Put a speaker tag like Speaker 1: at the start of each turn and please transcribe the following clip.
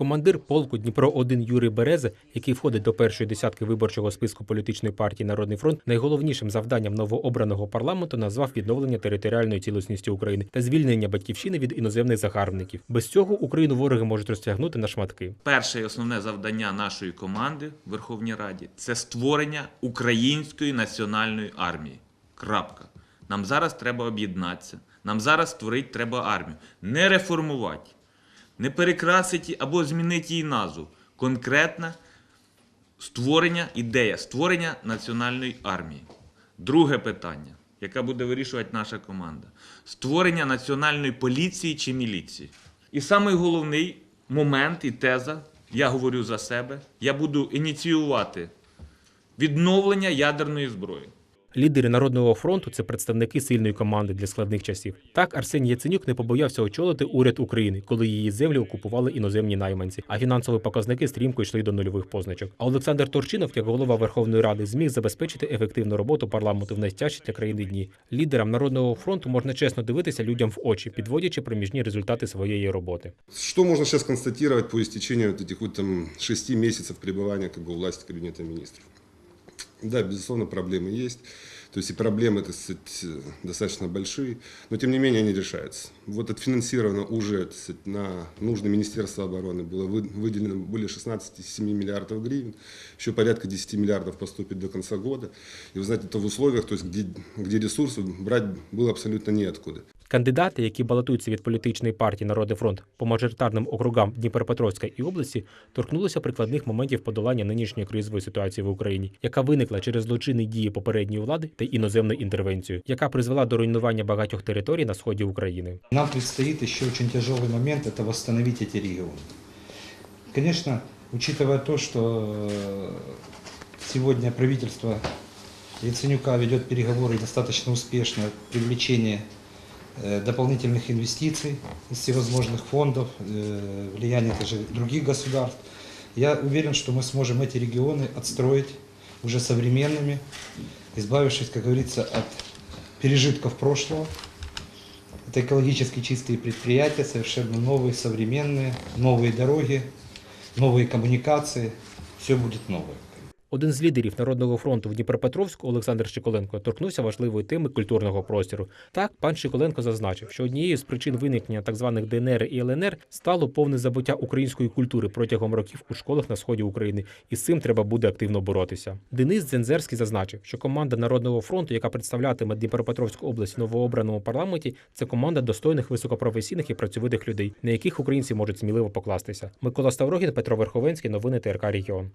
Speaker 1: Командир полку Дніпро 1 Юрій Береза, який входить до першої десятки виборчого списку політичної партії Народний фронт, найголовнішим завданням новообраного парламенту назвав відновлення територіальної цілісності України та звільнення батьківщини від іноземних загарбників. Без цього Україну вороги можуть розтягнути на шматки.
Speaker 2: Перше і основне завдання нашої команди в Верховній Раді це створення української національної армії. Крапка. Нам зараз треба об'єднатися. Нам зараз створити треба армію. Не реформувати, не перекрасити або змінити її назву. Конкретне створення, ідея створення національної армії. Друге питання, яке буде вирішувати наша команда: створення національної поліції чи міліції. І самий головний момент і теза, я говорю за себе, я буду ініціювати відновлення ядерної зброї.
Speaker 1: Лідери народного фронту це представники сильної команди для складних часів. Так Арсеній Яценюк не побоявся очолити уряд України, коли її землі окупували іноземні найманці, а фінансові показники стрімко йшли до нульових позначок. А Олександр Турчинов, як голова Верховної Ради, зміг забезпечити ефективну роботу парламенту в найтяжчі для країни дні. Лідерам народного фронту можна чесно дивитися людям в очі, підводячи проміжні результати своєї роботи.
Speaker 3: Что можно сейчас констатировать по истечению вот этих вот там шести месяцев пребывания как бы, у власти Кабинета министров? Да, безусловно, проблемы есть. То есть и проблемы, так сказать, э, достаточно большие, но тем не менее они решаются. Вот отфинансировано уже так сказать, на нужды Министерства обороны было вы- выделено более 16,7 миллиардов гривен, еще порядка 10 миллиардов поступит до конца года. И вы знаете, это в условиях, то есть где, где ресурсы брать было абсолютно неоткуда.
Speaker 1: Кандидати, які балотуються від політичної партії Народний фронт по мажоритарним округам Дніпропетровська і області, торкнулися прикладних моментів подолання нинішньої кризової ситуації в Україні, яка виникла через злочинні дії попередньої влади та іноземну інтервенцію, яка призвела до руйнування багатьох територій на сході України.
Speaker 4: Нам предстоит еще очень тяжелый момент – это восстановить эти регионы. Конечно, учитывая то, что э, сегодня правительство Яценюка ведет переговоры достаточно успешно, привлечение э, дополнительных инвестиций из всевозможных фондов, э, влияние даже других государств, я уверен, что мы сможем эти регионы отстроить уже современными, избавившись, как говорится, от пережитков прошлого. Это экологически чистые предприятия, совершенно новые, современные, новые дороги, новые коммуникации. Все будет новое.
Speaker 1: Один з лідерів Народного фронту в Дніпропетровську Олександр Щиколенко торкнувся важливої теми культурного простору. Так, пан Щиколенко зазначив, що однією з причин виникнення так званих ДНР і ЛНР стало повне забуття української культури протягом років у школах на сході України, і з цим треба буде активно боротися. Денис Дзензерський зазначив, що команда Народного фронту, яка представлятиме Дніпропетровську область в новообраному парламенті, це команда достойних високопрофесійних і працьовитих людей, на яких українці можуть сміливо покластися. Микола Ставрогін, Петро Верховенський, новини ТРК Регіон.